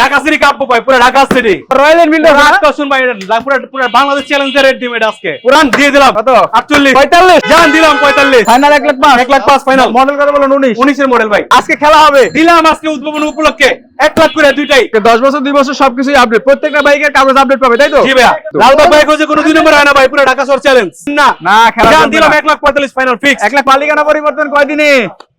Dhaka city ভাই পুরো Dhaka city royal Enfield ভাই পুরো পুরো বাংলাদেশ রেট আজকে। পুরান দিয়ে দিলাম। কত? 48 পঁয়তাল্লিশ? জান দিলাম 45 ফাইনাল এক লাখ পাঁচ। এক লাখ পাঁচ final। মডেল কত বলেন উনিশ? 19 এর মডেল ভাই। আজকে খেলা হবে। দিলাম আজকে উদ্ভাবন উপলক্ষে। এক লাখ করে দুইটাই। দশ বছর দুই বছর সবকিছুই আপডেট প্রত্যেকটা বাইকের কাগজ আপডেট পাবে তাই তো? জি লালবাগ ভাই কোজে কোনো দুই নম্বর হয় না ভাই পুরো ঢাকা শহর চ্যালেঞ্জ না না খেলা দিলাম। এক লাখ পঁয়তাল্লিশ ফাইনাল ফিক্স এক লাখ মালিকানা পরিবর্তন কয়দিনে?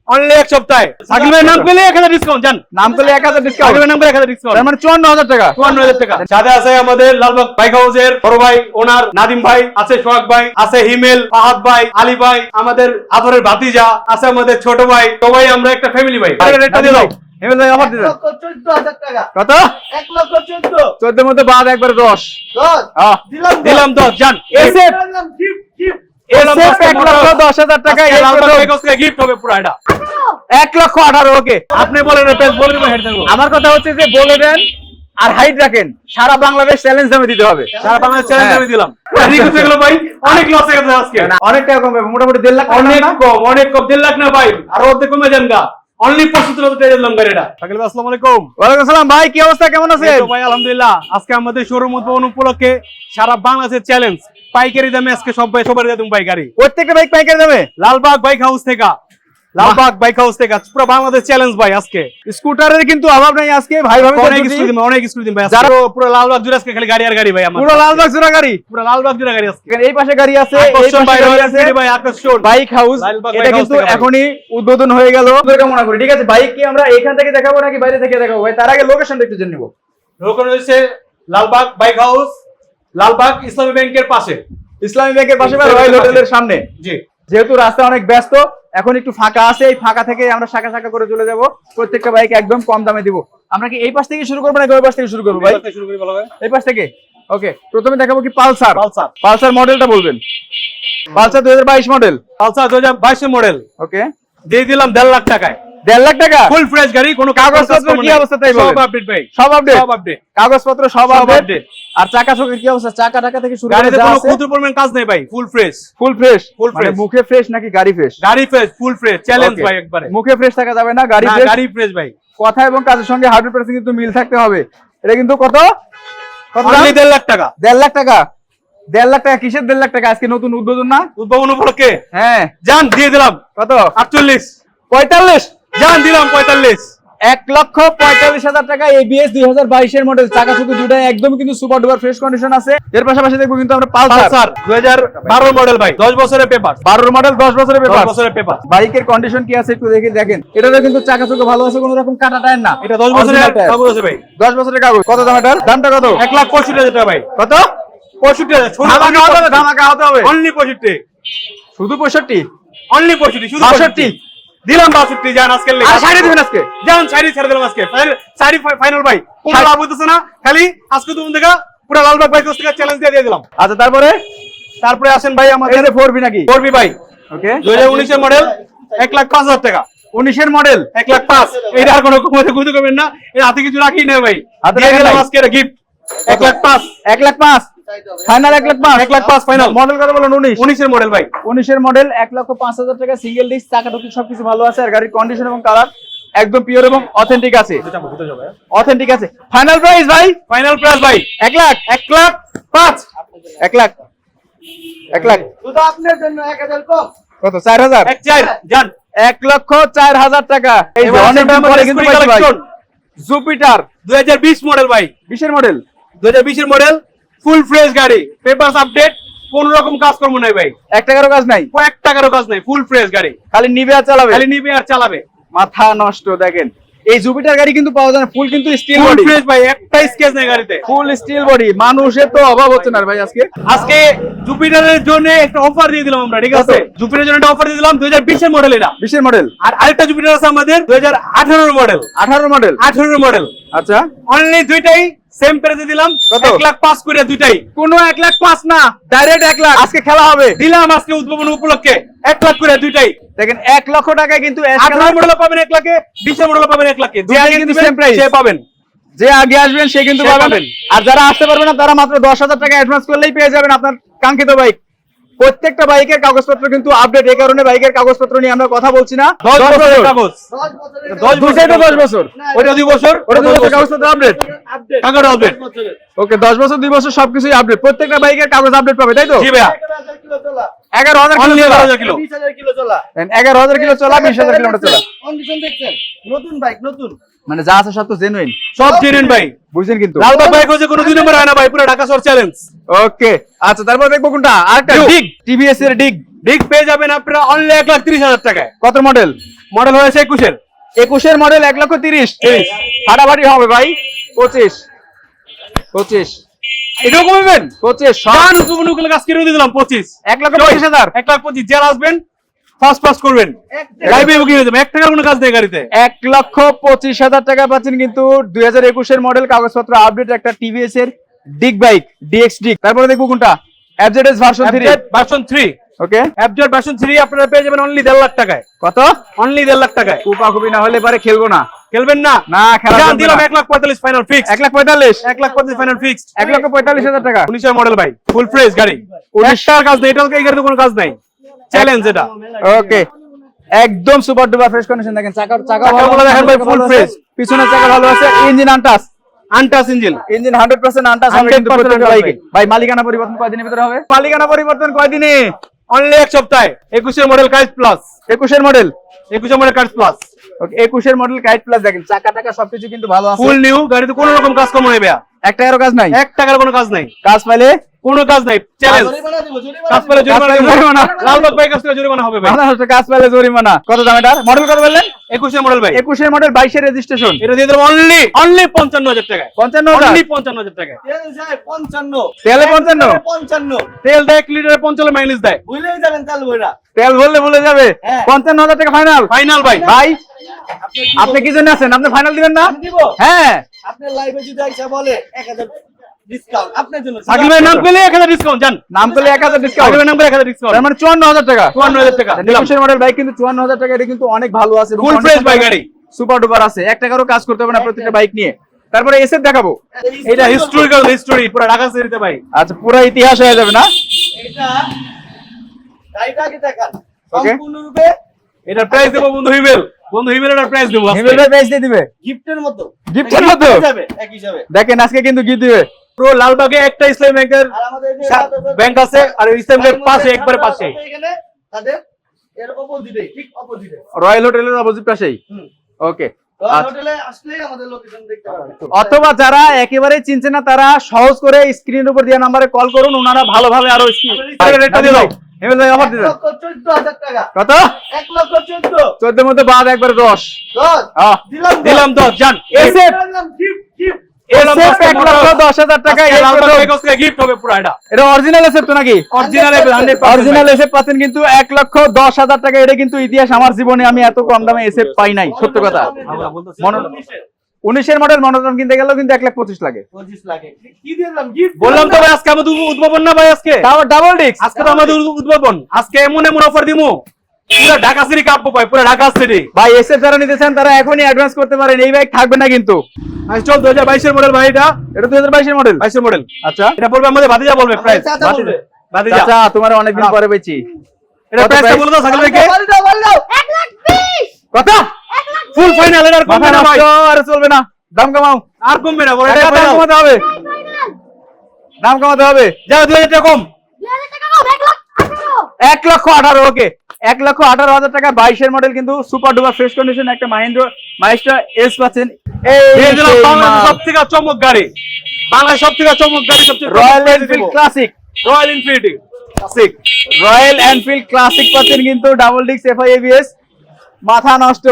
অনলি এক সপ্তাহে। সাকিল ভাই নাম পেলে এক হাজার ডিসকাউন্ট জান। নাম হাজার সাকিল ডিসকাউন্ট ভাই নাম পেলে এক হাজার ডিসকাউন্ট মানে চুয়ান্ন হাজার টাকা। চুয়ান্ন হাজার টাকা। সাথে আছে আমাদের লালবাগ বাইক হাউসের বড় ভাই ওনার নাদিম ভাই আছে সোহাগ ভাই আছে হিমেল ফাহাদ ভাই আলী ভাই আমাদের আদরের ভাতিজা আছে আমাদের ছোট ভাই। সবাই আমরা একটা ফ্যামিলি ভাই। রেটটা দিয়ে দাও হেমেল ভাই অফার দিলেন। লক্ষ চোদ্দ হাজার কত? এক লক্ষ চোদ্দ। চোদ্দের মধ্যে বাদ একবারে দশ। দশ। দিলাম দিলাম দশ জান। SF গিফট গিফট SF এক লক্ষ আঠারো ওকে। আপনি বলেন আমার কথা হচ্ছে যে বলে দেন আর হাইট রাখেন। সারা বাংলাদেশ চ্যালেঞ্জ দামে দিতে হবে। সারা বাংলাদেশ চ্যালেঞ্জ। আমি দিলাম। আছে গেল ভাই অনেক লস হয়ে গেছে আজকে। অনেক টাকা কমবে মোটামুটি দেড় লাখ অনেক কম অনেক কম দেড় লাখ না ভাই আরও অর্ধেক কমে যান গা। অনলি আসসালামু আলাইকুম। আসসালাম ভাই কি অবস্থা? কেমন আছেন? ভাই আলহামদুলিল্লাহ। আজকে আমাদের শোরুম উদ্বোধন উপলক্ষে সারা বাংলাদেশের চ্যালেঞ্জ পাইকারি দামে আজকে সবাই সবার দিয়ে পাইকারি। প্রত্যেকটা বাইক পাইকারি দামে? লালবাগ বাইক হাউস থেকে। লালবাগ বাইক হাউস থেকে। পুরো বাংলাদেশ চ্যালেঞ্জ ভাই আজকে। স্কুটারের কিন্তু অভাব নাই আজকে ভাই ভাবে অনেক স্কুল দিন অনেক স্কুল দিন ভাই। যারা- পুরো- লালবাগ জুড়ে আজকে খালি গাড়ি আর গাড়ি ভাই আমার। পুরো লালবাগ জোড়া গাড়ি? পুরো লালবাগ জুড়ে গাড়ি আজকে। এই পাশে গাড়ি আছে এই পাশে ভাই গাড়ি আছে। ভাই আকর্ষণ। বাইক হাউস এটা কিন্তু ভাই। এখনই উদ্বোধন হয়ে গেল। মনে করি ঠিক আছে? বাইক কি আমরা এখান থেকে দেখাবো নাকি বাইরে থেকে দেখাবো? ভাই তার আগে লোকেশনটা একটু জেনে নিবো। ওখানে রয়েছে লালবাগ বাইক হাউস লালবাগ ইসলামী ব্যাংকের পাশে। ইসলামী ব্যাংকের পাশে রয়্যাল হোটেলের সামনে। জি। যেহেতু রাস্তা অনেক ব্যস্ত এখন একটু ফাঁকা আছে এই ফাঁকা থেকে আমরা শাখা শাখা করে চলে যাব। প্রত্যেকটা বাইক একদম কম দামে দিব। আমরা কি এই পাশ থেকে শুরু করব নাকি ওই পাশ থেকে শুরু করব ভাই? শুরু করি ভালো এই পাশ থেকে? ওকে প্রথমে দেখাবো কি পালসার। পালসার। পালসার মডেলটা বলবেন। পালসার দুই হাজার বাইশ মডেল। পালসার দু হাজার বাইশের মডেল। ওকে। দিয়ে দিলাম দেড় লাখ টাকায়। দেড় লাখ টাকা? ফুল ফ্রেশ গাড়ি কোনো কাগজপত্র কি অবস্থা তাই সব আপডেট ভাই। সব আপডেট সব আপডেট কাগজপত্র সব সব আপডেট আর চাকা চোখের কি অবস্থা? চাকা টাকা থেকে শুরু করে যা আছে ক্ষুদ্র পরিমাণ কাজ নেই ভাই ফুল ফ্রেশ ফুল ফ্রেশ মানে fresh। মুখে ফ্রেশ নাকি গাড়ি ফ্রেশ গাড়ি ফ্রেশ ফুল ফ্রেশ চ্যালেঞ্জ ভাই একবারে। মুখে ফ্রেশ থাকা যাবে না গাড়ি ফ্রেশ গাড়ি ফ্রেশ ভাই। কথা এবং কাজের সঙ্গে হান্ড্রেড পার্সেন্ট কিন্তু মিল থাকতে হবে। এটা কিন্তু কত? কত দেড় লাখ টাকা। দেড় লাখ টাকা। দেড় লাখ টাকা কিসের দেড় লাখ টাকা? আজকে নতুন উদ্বোধন না? উদ্ভাবন উপলক্ষে? হ্যাঁ। যান দিয়ে দিলাম। কত? আটচল্লিশ। পঁয়তাল্লিশ? যান দিলাম পঁয়তাল্লিশ। এক লক্ষ পঁয়তাল্লিশ হাজার টাকা এবিএস দুই হাজার বাইশের মডেল চাকা শুধু দুটাই একদম কিন্তু সুপার ডুপার ফ্রেশ কন্ডিশন আছে। এর পাশাপাশি দেখব কিন্তু আমরা পালসার। পালসার। দু হাজার বারো মডেল ভাই। দশ বছরের পেপার বারোর মডেল দশ বছরের পেপার বছরের পেপার বাইকের কন্ডিশন কি আছে একটু দেখে দেখেন। এটারও কিন্তু চাকা চোখে ভালো আছে কোনো রকম কাটা টায়ার না। এটা দশ বছরের কাগজ আছে ভাই। দশ বছরের কাগজ। কত দাম এটার? দামটা কত? এক লাখ পঁয়ষট্টি হাজার টাকা ভাই। কত? পঁয়ষট্টি হাজার। ধামাকা হতে হবে ধামাকা হতে হবে। অনলি পঁয়ষট্টি। শুধু পঁয়ষট্টি? অনলি পঁয়ষট্টি শুধু বাষট্টি। 65 দিলাম বাষট্টি যান আজকে আর সাইডে দিবেন আজকে? যান সাইডে ছেড়ে দিলাম আজকে। সাইডে ফাইনাল ভাই কোনো লাভ হইতেছে না খালি আজকে তুমি দেখা পুরো লালবাগ ভাই থেকে চ্যালেঞ্জ দিয়ে দিয়ে দিলাম। আচ্ছা তারপরে? তারপরে আসেন ভাই আমাদের ফোর বি নাকি? ফোর বি ভাই। ওকে দুই হাজার উনিশের মডেল এক লাখ পাঁচ হাজার টাকা। উনিশের মডেল এক লাখ পাঁচ। এটা আর কোনো কমাতে কুইতে করবেন না। এর হাতে কিছু রাখি না ভাই। হাতে আজকে গিফট এক লাখ পাঁচ। এক লাখ পাঁচ? ফাইনাল এক লাখ পাঁচ এক লাখ পাঁচ final। মডেল বলেন উনিশ। উনিশের মডেল ভাই। উনিশের মডেল এক লক্ষ পাঁচ হাজার টাকা সিঙ্গেল ডিস্ক চাকা টুকি সবকিছু ভালো আছে আর গাড়ির কন্ডিশন এবং কালার একদম পিওর এবং অথেন্টিক আছে। অথেন্টিক আছে। ফাইনাল প্রাইস ভাই। ফাইনাল প্রাইস ভাই। এক লাখ এক লাখ পাঁচ। এক লাখ এক লাখ। শুধু আপনার জন্য এক হাজার কত চার হাজার? এক চার যান এক লক্ষ চার হাজার টাকা। এই যে অনেক আসেন দিন কিন্তু ভাই। জুপিটার দুই হাজার বিশ মডেল ভাই। বিশের মডেল দুই হাজার বিশের মডেল ফুল ফ্রেশ গাড়ি পেপারস আপডেট কোন রকম কাজকর্ম নাই ভাই। এক টাকারও কাজ নাই? কয়েক টাকারও কাজ নাই ফুল ফ্রেশ গাড়ি। খালি নিবে আর চালাবে? খালি নিবে আর চালাবে। মাথা নষ্ট দেখেন। এই জুপিটার গাড়ি কিন্তু পাওয়া যায় না ফুল কিন্তু স্টিল বডি ফ্রেশ ভাই একটা স্কেচ নেই গাড়িতে। ফুল স্টিল বডি মানুষের তো অভাব হচ্ছে না ভাই আজকে। আজকে জুপিটারের জন্য একটা অফার দিয়ে দিলাম আমরা ঠিক আছে? জুপিটারের জন্য একটা অফার দিয়ে দিলাম দুই হাজার বিশের মডেল এটা। বিশের মডেল আর আরেকটা জুপিটার আছে আমাদের দুই হাজার আঠারোর মডেল আঠারো মডেল আঠারোর মডেল আচ্ছা। অনলি দুইটাই সেম প্রাইসে দিলাম কত? লাখ পাঁচ করে দুইটাই। কোনো এক লাখ পাঁচ না ডাইরেক্ট এক লাখ। আজকে খেলা হবে। দিলাম আজকে উদ্ভাবন উপলক্ষে লাখ করে দুইটাই। দেখেন এক লক্ষ টাকায় কিন্তু মডেল পাবেন লাখে বিশের মডেল পাবেন লাখে। যে দুইটাই আগে কিন্তু সেম প্রাইস সে পাবেন। যে আগে আসবেন সে কিন্তু পাবেন। আর যারা আসতে পারবে না তারা মাত্র দশ হাজার টাকা অ্যাডভান্স করলেই পেয়ে যাবেন আপনার কাঙ্ক্ষিত বাইক প্রত্যেকটা বাইকের কাগজপত্র কিন্তু আপডেট এই কারণে বাইকের কাগজপত্র নিয়ে আমরা কথা বলছি না। দশ বছরের কাগজ। বছর। ওইটা দুই বছর? ওটা দুই বছর। কাগজপত্র আপডেট। ওকে দশ বছর দুই বছর সবকিছুই আপডেট প্রত্যেকটা বাইকের কাগজ আপডেট পাবে তাই তো? জি ভাইয়া। এগারো হাজার কিলো এগারো হাজার কিলো। চলা। বিশ হাজার কিলোমিটার চলা। নতুন বাইক নতুন। মানে যা আছে সব তো জেনুইন সব জেনেন ভাই। বুঝছেন কিন্তু? লালবাগ বাইক হচ্ছে কোনো দুই নম্বর হয় না ভাই পুরো ঢাকা শহর চ্যালেঞ্জ ওকে। আচ্ছা তারপর দেখব কোনটা? আরেকটা। ডিগ টিভিএস এর ডিগ ডিগ পেয়ে যাবেন আপনারা অনলি এক লাখ তিরিশ হাজার টাকায়। কত মডেল মডেল হয়েছে একুশের। একুশের মডেল এক লক্ষ তিরিশ। তিরিশ। ফাটাফাটি হবে ভাই। পঁচিশ। পঁচিশ। এটাও কমবেন? পঁচিশ সব কাজ কিনে দিলাম পঁচিশ। এক লক্ষ পঁচিশ হাজার। এক লাখ পঁচিশ। যারা আসবেন ফার্স্ট ফার্স্ট করবেন। লাইভে বুকিং হয়ে যাবে। এক টাকার কোনো কাজ নেই গাড়িতে। এক লক্ষ পঁচিশ হাজার টাকা পাচ্ছেন কিন্তু দুই হাজার একুশের মডেল কাগজপত্র আপডেট একটা টিভিএস এর ডিগ বাইক ডিএক্স ডিগ তারপরে দেখব কোনটা? FZS version three version three okay অ্যাপজেট version three আপনারা পেয়ে যাবেন অনলি দেড় লাখ টাকায়। কত? অনলি দেড় লাখ টাকায়। কুপা কুপি না হলে পারে খেলব না। খেলবেন না? না খেলা দিলাম এক লাখ পঁয়তাল্লিশ ফাইনাল ফিক্স এক লাখ পঁয়তাল্লিশ। এক লাখ পঁয়তাল্লিশ ফাইনাল ফিক্স এক লক্ষ পঁয়তাল্লিশ হাজার টাকা। উনিশের মডেল ভাই। ফুল ফ্রেশ গাড়ি। উনিশটার কাজ নেই এটা এই গাড়িতে কোনো কাজ নাই। চ্যালেঞ্জ এটা। ওকে একদম সুপার ডুপার ফ্রেশ কন্ডিশন দেখেন। চাকা চাকা ভালো দেখেন ভাই, আছে, fresh। পিছনের চাকা ভালো আছে engine untouched untouched engine engine hundred percent untouched হবে কিন্তু প্রত্যেকটা বাইকে ভাই। মালিকানা পরিবর্তন কয়দিনের ভিতরে হবে? মালিকানা পরিবর্তন কয়দিনে? অনলি এক সপ্তাহে। একুশের মডেল কাজ প্লাস একুশের মডেল একুশের মডেল কাজ প্লাস ওকে একুশের মডেল কাইট প্লাস দেখেন। চাকা টাকা সবকিছু কিন্তু ভালো আছে। ফুল নিউ গাড়িতে কোনো রকম কাজ কম নেবে এক টাকারও কাজ নাই? এক টাকার কোনো কাজ নাই। কাজ পাইলে কোনো কাজ নাই চ্যালেঞ্জ জরিমানা। কাজ পেলে। লালবাগ হবে ভাই। কাজ পাইলে জরিমানা। কত দাম এটার মডেল কত বললেন? একুশের মডেল ভাই। একুশের মডেল বাইশের রেজিস্ট্রেশন এটা দিয়ে দেবো অনলি অনলি পঞ্চান্ন হাজার টাকায়। পঞ্চান্ন অনলি পঞ্চান্ন হাজার টাকায়। তেল যায় পঞ্চান্ন। তেলে পঞ্চান্ন? পঞ্চান্ন। তেল দেয় এক লিটারে পঞ্চান্ন মাইলেজ দেয়। ভুলেই যাবেন তেল বইরা তেল বললে ভুলে যাবে। হ্যাঁ। পঞ্চান্ন হাজার টাকা ফাইনাল ফাইনাল ভাই। ভাই আপনি আপনি কি জন্য আছেন? আপনি ফাইনাল দিবেন না? হ্যাঁ। আপনার লাইভে যদি আইসা বলে এক হাজার ডিসকাউন্ট আপনার জন্য সাকিল ভাইয়ের নাম পেলে এক হাজার ডিসকাউন্ট জান। নাম করলে এক হাজার সাকিল ডিসকাউন্ট নাম পেলে এক হাজার ডিসকাউন্ট তার মানে চুয়ান্ন হাজার টাকা। চুয়ান্ন হাজার টাকা দিলাম। মডেল বাইক কিন্তু চুয়ান্ন হাজার টাকা এটা কিন্তু অনেক ভালো আছে Full fresh bike গাড়ি। সুপার ডুপার আছে। এক টাকারও কাজ করতে হবে না প্রত্যেকটা বাইক নিয়ে। তারপরে এসে দেখাবো। এটা হিস্টোরিক্যাল হিস্টোরি পুরো ঢাকা সিটিতে ভাই। আচ্ছা পুরো ইতিহাস হয়ে যাবে না? এটা গাড়িটা আগে দেখান। সম্পূর্ণরূপে এটার প্রাইস দেবো বন্ধু হিমেল। বন্ধু হিমেলের প্রাইস দেবো আজকে। প্রাইস দিয়ে দিবে। গিফটের মতো। গিফটের মতো? হিসাবে এক হিসাবে। দেখেন আজকে কিন্তু কি দিবে। পুরো লালবাগে একটা ইসলামী ব্যাংকের ব্যাংক আছে আর ইসলামী ব্যাংক পাশে একবারে পাশে। তাদের এর অপোজিটে ঠিক অপোজিটে রয়্যাল হোটেলের অপোজিট পাশেই? ওকে পাবেন। অথবা যারা একেবারে চিনছে না তারা সহজ করে স্ক্রিনের উপর দেওয়া নাম্বারে কল করুন ওনারা ভালোভাবে আরও দিয়ে কত? চোদ্দ। মধ্যে বাদ একবারে দশ। দিলাম দিলাম দশ জান আমার জীবনে আমি এত কম দামে পাই নাই সত্য কথা। উনিশের মডেল মনোরঞ্জন কিনতে গেলেও কিন্তু এক লাখ পঁচিশ লাগে। পঁচিশ লাখে কি দিলাম? গিফট বললাম তো ভাই আজকে আমাদের উদ্ভাবন না ভাই আজকে? ডাবল ডিস্ক আজকে তো আমাদের উদ্ভাবন। আজকে এমন এমন অফার দিমু। পুরো ঢাকা সিটি কাপবো ভাই পুরো ঢাকা সিটি। ভাই এসএফ যারা নিতে চান তারা এখনই অ্যাডভান্স করতে পারেন। এই বাইক থাকবে না কিন্তু। আচ্ছা চল দু হাজার বাইশের মডেল ভাই এটা? এটা দুই হাজার বাইশের মডেল বাইশের মডেল আচ্ছা। এটা বলবে আমাদের ভাতিজা বলবে প্রাইস ভাতিজা। চাচা তোমার অনেকদিন পরে পেয়েছি। এটা প্রাইসটা price? বলে দাও সাকিল ভাইকে। কত? ফুল ফাইনাল আর কমবে না ভাই। আরে চলবে না। দাম কমাও। আর কমবে না বলে এটা দাম কমাতে হবে। দাম কমাতে হবে। যা দুই হাজার টাকা কম। টাকা কম এক লাখ আঠারো। এক লক্ষ আঠারো ওকে। এক লক্ষ আঠারো হাজার টাকা বাইশের মডেল কিন্তু সুপার ডুপার ফ্রেশ কন্ডিশন একটা মাহিন্দ্র মাইস্টার এস পাচ্ছেন। সব থেকে চমক গাড়ি। বাংলাদেশ সব থেকে চমক গাড়ি সবচেয়ে Royal Enfield Classic Royal Enfield Classic Royal Enfield Classic পাচ্ছেন কিন্তু ডাবল ডিক্স এফআইএবিএস মাথা নষ্ট।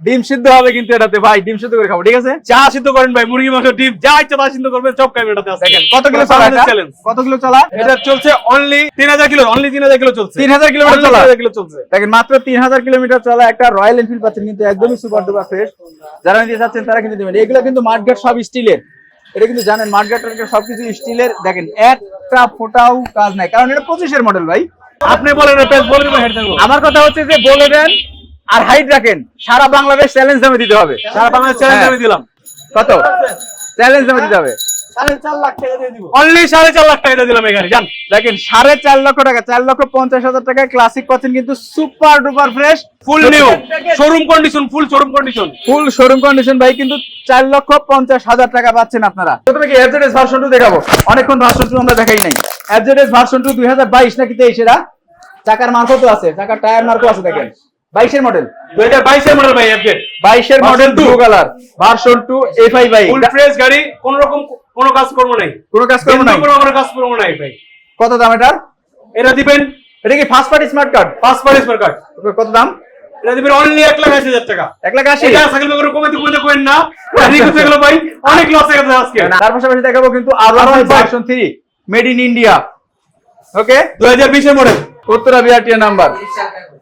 ডিম সিদ্ধ হবে কিন্তু এটাতে ভাই ডিম সিদ্ধ করে খাব ঠিক আছে? যা সিদ্ধ করেন ভাই মুরগি মাংস ডিম যা ইচ্ছা তা সিদ্ধ করবেন সব খাইবেন এটাতে আছে কত কিলো চলা? চ্যালেঞ্জ কত কিলো চলা? এটা চলছে অনলি তিন হাজার কিলো অনলি তিন হাজার কিলো চলছে। তিন হাজার কিলোমিটার চলা? 3000 কিলো চলছে। দেখেন মাত্র তিন হাজার কিলোমিটার চলা একটা রয়্যাল এনফিল্ড পাচ্ছেন কিন্তু একদমই সুপার ডুপার ফ্রেশ যারা নিতে চাচ্ছেন তারা কিন্তু দেবেন। এগুলো কিন্তু মাঠঘাট সব স্টিলের। এটা কিন্তু জানেন মাঠঘাট সবকিছু স্টিলের। দেখেন একটা ফোটাও কাজ নাই। কারণ এটা পঁচিশের মডেল ভাই। আপনি বলেন প্রাইস বলে দেবো আমার কথা হচ্ছে যে বলে দেন আর হাইট রাখেন সারা বাংলাদেশ চ্যালেঞ্জ দামে দিতে হবে। সারা বাংলাদেশ চ্যালেঞ্জ হ্যাঁ। আমি দিলাম। কত? চ্যালেঞ্জ দামে দিতে হবে। সাড়ে চার লাখ টাকা দিয়ে দিব। অনলি সাড়ে চার লাখ টাকা দিয়ে দিলাম এই গাড়ি জান। দেখেন সাড়ে চার লক্ষ টাকা চার লক্ষ পঞ্চাশ হাজার ক্লাসিক পাচ্ছেন কিন্তু super duper fresh full new showroom condition full showroom condition full showroom condition ভাই কিন্তু চার লক্ষ পঞ্চাশ হাজার টাকা পাচ্ছেন আপনারা। প্রথমে কি এফজেডএস ভার্সন টু দেখাবো? অনেকক্ষণ ভার্সন টু আমরা দেখাই নাই। এফজেডএস ভার্সন টু দুই হাজার বাইশ নাকি তেইশ এরা? চাকার মার্কও তো আছে? চাকার টায়ার মার্কও আছে দেখেন। বাইশের মডেল দুই হাজার বাইশের মডেল ভাই আপডেট বাইশের model. Blue colour version two FI by full fresh গাড়ি কোন রকম কোনো কাজ করব নাই। কোনো কাজ করব না বিন্দু কোনো কোনো কাজ করব নাই ভাই। কত দাম এটার এটা দিবেন? এটা কি ফার্স্ট পার্টি স্মার্ট কার্ড পাঁচ পার স্মার্ট কার্ড কত দাম? এটা দিবেন অনলি এক লাখ আশি হাজার টাকা। এক লাখ আশি? এটা সাইকেল বেগের কমাইতে কমাইতে করেন না। রিকোয়েস্ট গেল ভাই অনেক লস হয়ে গেছে আজকে। তার পাশাপাশি দেখাবো কিন্তু আরও R15 version three made in India okay দুই হাজার বিশের মডেল উত্তরা বিআরটিএ নাম্বার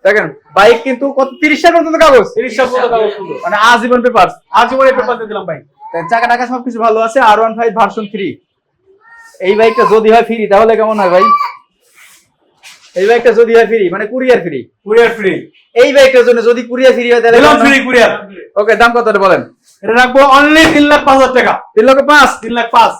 দেখেন বাইক কিন্তু কত তিরিশ পর্যন্ত কাগজ। তিরিশ পর্যন্ত কাগজ মানে আজীবন পেপার আজীবন এই পেপার দিলাম ভাই চাকা টাকা সবকিছু ভালো আছে R one five version three এই বাইকটা যদি হয় ফ্রি তাহলে কেমন হয় ভাই? এই বাইকটা যদি হয় ফ্রি মানে কুরিয়ার ফ্রি কুরিয়ার ফ্রি এই বাইকটার জন্য যদি কুরিয়ার ফ্রি হয় তাহলে দিলাম ফ্রি কুরিয়ার ওকে দাম কত বলেন? এটা রাখব অনলি তিন লাখ পাঁচ হাজার টাকা। তিন লাখ পাঁচ? তিন লাখ পাঁচ।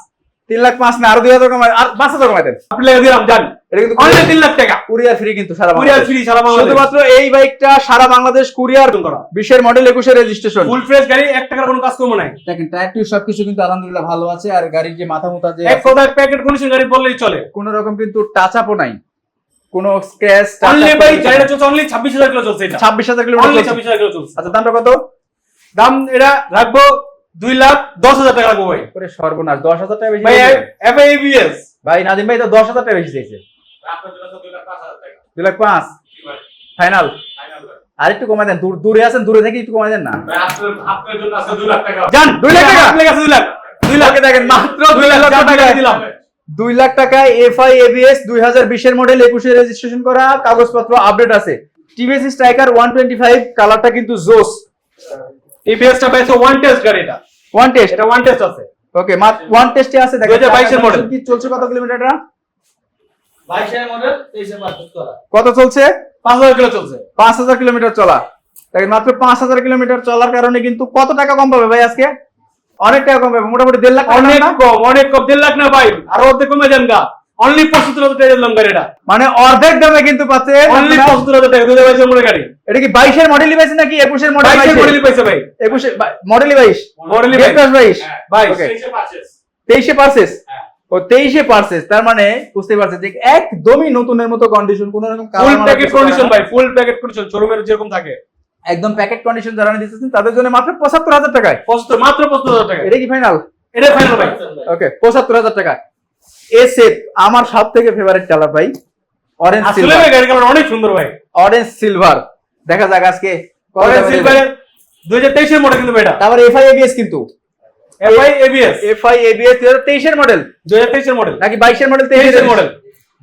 তিন লাখ পাঁচ না আরও দুই হাজার কমায় আর পাঁচ হাজার কমাই দেন। আপনি লেগে দিলাম জান। এটা কিন্তু অনলি তিন লাখ টাকা। কুরিয়ার ফ্রি কিন্তু সারা কুরিয়ার ফ্রি সারা বাংলাদেশ। শুধুমাত্র এই বাইকটা সারা বাংলাদেশ কুরিয়ার করা। বিশের মডেল একুশের রেজিস্ট্রেশন ফুল ফ্রেশ গাড়ি এক টাকার কোনো কাজ নাই। দেখেন টায়ার টিউব সবকিছু কিন্তু আলহামদুলিল্লাহ ভালো আছে আর গাড়ির যে মাথা মুথা যে এক কথায় প্যাকেট কন্ডিশন গাড়ি বললেই চলে। কোন রকম কিন্তু টাচ আপও নাই। কোন স্ক্র্যাচ অনলি গাড়িটা চলছে অনলি ছাব্বিশ হাজার কিলো চলছে এটা। হাজার অনলি কিলোমিটার ছাব্বিশ হাজার কিলো চলছে। আচ্ছা দামটা কত? দাম এটা রাখব দুই লাখ দশ হাজার টাকা রাখব ভাই। করে সর্বনাশ দশ হাজার টাকা বেশি ভাই এফআইবিএস ভাই নাদিম ভাই তো দশ হাজার টাকা বেশি দিয়েছে দুই লাখ পাঁচ ফাইনাল? আর একটু কমাই দেন দূর দূরে আছেন দূরে থেকে একটু কমাই দেন না। জান দুই লাখ টাকা? আপনার কাছে দুই লাখ। দুই লাখ। দেখেন মাত্র দুই লাখ টাকা টাকায় দিলাম। দুই লাখ টাকায় এফআই এবিএস দুই হাজার বিশের মডেল একুশে রেজিস্ট্রেশন করা কাগজপত্র আপডেট আছে। TVS Stryker one twenty five কালারটা কিন্তু জোস এবিএসটা পাইছে ওয়ান টেস্ট গাড়ি এটা। ওয়ান টেস্ট এটা ওয়ান টেস্ট আছে। ওকে ওয়ান টেস্টে আছে দেখেন। 2022 এর model। কি চলছে কত কিলোমিটারটা বাইশের মডেল তেইশে পার্চেস করা। কত চলছে? পাঁচ হাজার কিলো চলছে। পাঁচ হাজার কিলোমিটার চলা। দেখেন মাত্র পাঁচ হাজার কিলোমিটার চলার কারণে কিন্তু কত টাকা কম পাবে ভাই আজকে? অনেক টাকা কম পাবে মোটামুটি দেড় লাখ অনেক কম অনেক কম দেড় লাখ না ভাই? আরও অর্ধেক কমে যান গা। অনলি পঁচাত্তর হাজার টাকা দিলাম গাড়িটা। মানে অর্ধেক দামে কিন্তু পাচ্ছে। অনলি পঁচাত্তর হাজার টাকা দুই হাজার বাইশের মডেল গাড়ি। এটা কি বাইশের মডেলই পাইছে নাকি একুশের মডেল বাইশের মডেল পাইছে ভাই। একুশে মডেলই বাইশ। মডেলই দেড় বাইশ। ভাই তেইশে পার্সেস ও তেইশে পার্সেস তার মানে বুঝতে পারছেন যে একদমই নতুনের মতো কন্ডিশন কোন রকম ফুল প্যাকেট কন্ডিশন ভাই ফুল প্যাকেট কন্ডিশন শোরুমের যেরকম থাকে। একদম প্যাকেট কন্ডিশন যারা দিতেছেন তাদের জন্য মাত্র পঁচাত্তর হাজার টাকায়। পঁচাত্তর মাত্র পঁচাত্তর হাজার টাকা এটা কি ফাইনাল এটা ফাইনাল ভাই। ওকে পঁচাত্তর হাজার টাকা এ সেট আমার সব থেকে ফেভারিট কালার ভাই অরেঞ্জ সিলভার ভাই গাড়ি কালার অনেক সুন্দর ভাই। অরেঞ্জ সিলভার দেখা যাক আজকে অরেঞ্জ দুই হাজার তেইশের মডেল কিন্তু এটা তারপর এফআই এবিএস কিন্তু। এফআই এবিএস এফআই এবিএস দুই হাজার তেইশের মডেল দুই হাজার তেইশের মডেল নাকি বাইশের মডেল তেইশের মডেল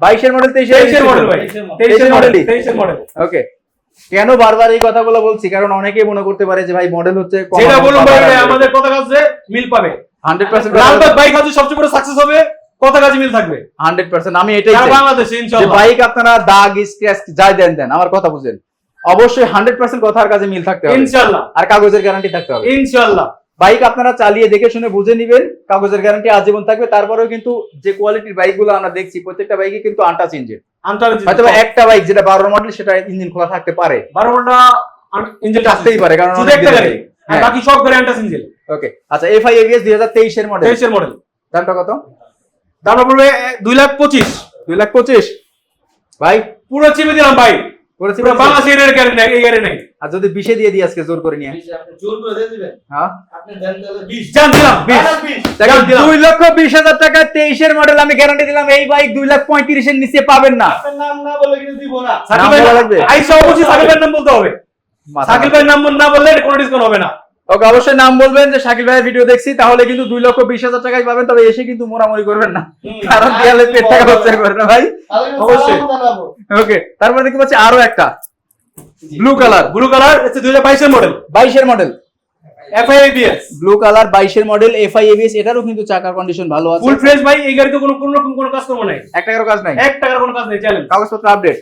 বাইশের মডেল তেইশের তেইশের মডেল ভাই। তেইশের মডেল তেইশের মডেল ওকে কেন বারবার এই কথাগুলো বলছি? কারণ অনেকেই মনে করতে পারে যে ভাই মডেল হচ্ছে যেটা বলুন ভাই আমাদের কথা কাজে মিল পাবে। হান্ড্রেড পার্সেন্ট লালবাগ বাইক হাউসে সবচেয়ে বড় সাকসেস হবে। কথা কাজে মিল থাকবে? হান্ড্রেড পার্সেন্ট আমি এটাই বাংলাদেশে বাইক আপনারা দাগ স্ক্র্যাচ যাই দেন দেন আমার কথা বুঝেন। অবশ্যই হান্ড্রেড পার্সেন্ট কথার কাজে মিল থাকতে হবে। ইনশাআল্লাহ আর কাগজের গ্যারান্টি থাকতে হবে। ইনশাআল্লাহ বাইক আপনারা চালিয়ে দেখে শুনে বুঝে নিবেন কাগজের গ্যারান্টি আজীবন থাকবে। তারপরেও কিন্তু যে কোয়ালিটির বাইকগুলো আমরা দেখছি প্রত্যেকটা বাইকে কিন্তু আনটাচ ইঞ্জিন হয়তো একটা বাইক যেটা বারো মডেল সেটা ইঞ্জিন খোলা থাকতে পারে। বারো ঘণ্টা ইঞ্জিন থাকতেই পারে, কারণ হ্যাঁ। বাকি সব গাড়ি আন্টাস ইঞ্জিন ওকে আচ্ছা এফ আই এবিএস দুই হাজার তেইশের মডেল তেইশের মডেল দামটা কত? দামটা পড়বে দুই লাখ পঁচিশ। দুই লাখ পঁচিশ? ভাই পুরো চিপে দিলাম ভাই। পুরো বাংলাদেশের এর গাড়ি নেই এই গাড়ি নেই। আর যদি বিশে দিয়ে দিই আজকে জোর করে নিয়ে। জোর করে দিয়ে দিবেন? হ্যাঁ। আপনি দেন তাহলে বিশ। জান দিলাম বিশ। Final বিশ। দেখেন দিলাম। লক্ষ বিশ হাজার টাকা তেইশের মডেল আমি গ্যারান্টি দিলাম এই বাইক দুই লাখ পঁয়ত্রিশের নিচে পাবেন না। আপনার নাম না বলে কিন্তু দিব না। সাকিব ভাই বলা লাগবে? আইসা অবশ্যই সাকিব নাম বলতে হবে। নাম না বললে কোনো ডিসকাউন্ট হবে না। ওকে অবশ্যই নাম বলবেন যে শাকিল ভাইয়ের ভিডিও দেখছি তাহলে কিন্তু দুই লক্ষ বিশ হাজার টাকায় পাবেন তবে এসে কিন্তু মোড়ামুড়ি করবেন না। কারণ দেয়ালে পেট টাকা হচ্ছে করবেন না ভাই। অবশ্যই। ওকে তারপরে দেখতে পাচ্ছি আরও একটা। ব্লু কালার ব্লু কালার হচ্ছে দুই হাজার বাইশের মডেল বাইশের model FI ABS blue colour বাইশের মডেল এটারও কিন্তু চাকার কন্ডিশন ভালো আছে। ফুল ফ্রেশ ভাই এই গাড়িতে কোনো কোনো রকম কোনো কাজ করব নাই। এক টাকারও কাজ নাই। এক টাকার কোনো কাজ নেই চ্যালেঞ্জ কাগজপত্র আপডেট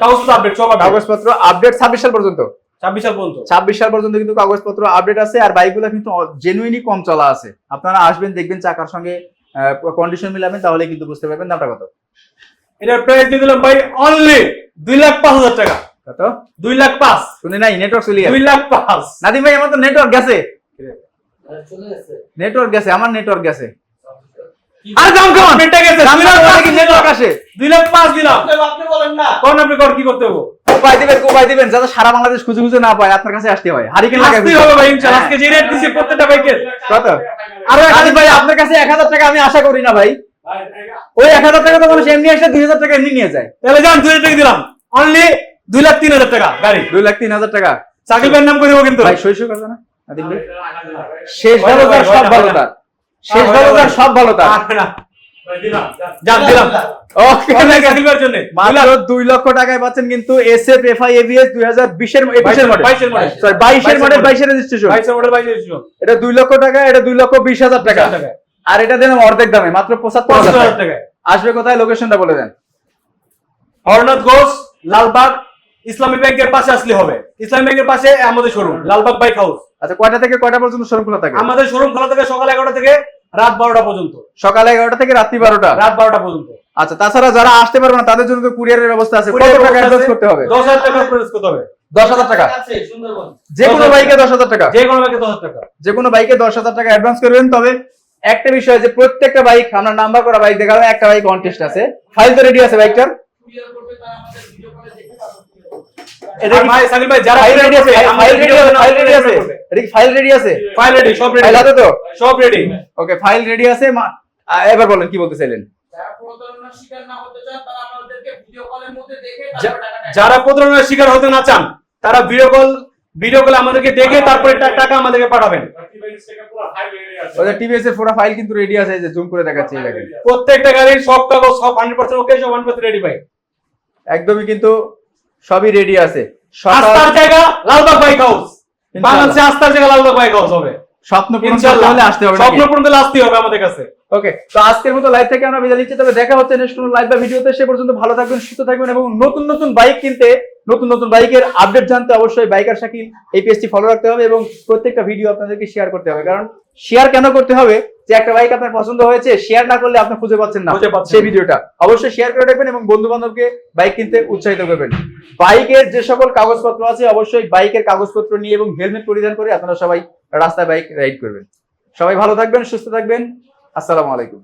কাগজ আপডেট সব কাগজপত্র আপডেট ছাব্বিশ সাল পর্যন্ত। ছাব্বিশ সাল পর্যন্ত। ছাব্বিশ সাল পর্যন্ত কিন্তু কাগজপত্র আপডেট আছে আর বাইকগুলো কিন্তু জেনুইনই কম চলা আছে। আপনারা আসবেন দেখবেন চাকার সঙ্গে কন্ডিশন মিলাবেন তাহলে কিন্তু বুঝতে পারবেন দামটা কত। এটার প্রাইস দিয়ে দিলাম ভাই অনলি দুই লাখ পাঁচ হাজার টাকা। কত? দুই লাখ পাঁচ। শুনে নাই নেটওয়ার্ক চলে দুই লাখ পাঁচ। নাদিম ভাই আমার তো নেটওয়ার্ক গেছে। নেটওয়ার্ক গেছে আমার নেটওয়ার্ক গেছে। আর দাম কেমন পেটে গেছে দুই লাখ পাঁচ নেটওয়ার্ক আসে? দুই লাখ পাঁচ দিলাম। আপনি বলেন না। কোন আপনি কি করতে হব? কোপাই দিবেন কোপাই দিবেন যাতে সারা বাংলাদেশ খুঁজে খুঁজে না পায় আপনার কাছে আসতে হয়। হারিকেন লাগাই ভাই ইনশাআল্লাহ আজকে যে রেট দিছি প্রত্যেকটা বাইকের। কত? আরও ভাই আপনার কাছে এক হাজার টাকা আমি আশা করি না ভাই। ওই এক হাজার টাকা তো মানুষ এমনি আসলে দুই হাজার টাকা এমনি নিয়ে যায়। তাহলে যান দুই হাজার টাকা দিলাম। অনলি দুই লাখ তিন হাজার টাকা গাড়ি। দুই লাখ তিন হাজার টাকা। সাকিব ভাইয়ের নাম করে দেবো কিন্তু। ভাই শৈশব কথা না? ভাই? শেষ ভালো তার সব ভালো তার। শেষ ভালো তার সব ভালো তার। আর না। যান দিলাম ওকে অনেক সাকিব ভাইয়ের জন্য। মাত্র দুই লক্ষ টাকায় পাচ্ছেন কিন্তু S F F I ABS দুই হাজার বিশের একুশের মডেল বাইশের মডেল বাইশের মডেল model। বাইশের রেজিস্ট্রেশন বাইশের মডেল বাইশের ছিল এটা দুই লক্ষ টাকা এটা দুই লক্ষ বিশ হাজার টাকা। আর এটা দেন অর্ধেক দামে মাত্র পঁচাত্তর হাজার টাকায়। আসবে কোথায়? লোকেশনটা বলে দেন। হরনাথ ঘোষ লালবাগ ইসলামী ব্যাংকের পাশে আসলে হবে। ইসলামী ব্যাংকের পাশে আমাদের শোরুম লালবাগ বাইক হাউস। আচ্ছা কয়টা থেকে কয়টা পর্যন্ত শোরুম খোলা থাকে? আমাদের শোরুম খোলা থাকে সকাল এগারোটা থেকে রাত বারোটা পর্যন্ত। সকাল এগারোটা থেকে রাত্রি বারোটা? রাত বারোটা পর্যন্ত। আচ্ছা তাছাড়া যারা আসতে পারবে না তাদের জন্য তো কুরিয়ারের ব্যবস্থা আছে। কত টাকা অ্যাডভান্স করতে হবে? দশ হাজার টাকা খরচ করতে হবে। দশ হাজার টাকা? যে কোনো বাইকে দশ হাজার টাকা। যে কোনো ব্যাংকে দশ হাজার টাকা। যে কোনো বাইকে দশ হাজার টাকা অ্যাডভান্স করবেন। তবে একটা বিষয় যে প্রত্যেকটা বাইক আমরা নাম্বার করা বাইক দেখালাম একটা বাইক কন্টেস্ট আছে। ফাইল তো রেডি আছে বাইকটার? এটা কি ভাই সাকিব ভাই যারা ফাইল রেডি আছে ফাইল রেডি আছে ফাইল রেডি আছে এটা কি ফাইল রেডি আছে। ফাইল রেডি সব রেডি ফাইল আছে তো? সব রেডি ওকে ফাইল রেডি আছে এবার বলেন কি বলতে চাইলেন? যারা প্রতারণার শিকার হতে চান তারা আমাদেরকে ভিডিও কলের মধ্যে দেখে তারপর টাকাটা যারা প্রতারণার শিকার হতে না চান তারা ভিডিও কল ভিডিও কল আমাদেরকে দেখে তারপরে টাকা আমাদেরকে পাঠাবেন। ওদের টিভিএস এর পুরো ফাইল কিন্তু রেডি আছে যে জুম করে দেখাচ্ছি এই দেখেন। প্রত্যেকটা গাড়ির সব কাগজ সব হান্ড্রেড পার্সেন্ট ওকে সব হান্ড্রেড রেডি ভাই। একদমই কিন্তু সবই রেডি আছে। আস্থার জায়গা লালবাগ বাইক হাউস। বাংলাদেশে আস্থার জায়গা লালবাগ বাইক হাউস হবে। স্বপ্ন পূরণ হলে আসতে হবে স্বপ্ন পূরণ করলে আসতেই হবে আমাদের কাছে। ওকে তো আজকের মতো লাইভ থেকে আমরা বিদায় নিচ্ছি। তবে দেখা হচ্ছে নেক্সট কোনো লাইভ বা ভিডিওতে সে পর্যন্ত ভালো থাকবেন সুস্থ থাকবেন এবং নতুন নতুন বাইক কিনতে নতুন নতুন বাইকের আপডেট জানতে অবশ্যই বাইকার শাকিল এই পেজটি ফলো রাখতে হবে এবং প্রত্যেকটা ভিডিও আপনাদেরকে শেয়ার করতে হবে। কারণ শেয়ার কেন করতে হবে? যে একটা বাইক আপনার পছন্দ হয়েছে শেয়ার না করলে আপনি খুঁজে পাচ্ছেন না সেই ভিডিওটা। অবশ্যই শেয়ার করে রাখবেন এবং বন্ধু বান্ধবকে বাইক কিনতে উৎসাহিত করবেন। বাইকের যে সকল কাগজপত্র আছে অবশ্যই বাইকের কাগজপত্র নিয়ে এবং হেলমেট পরিধান করে আপনারা সবাই রাস্তায় বাইক রাইড করবেন। সবাই ভালো থাকবেন সুস্থ থাকবেন। আসসালামু আলাইকুম।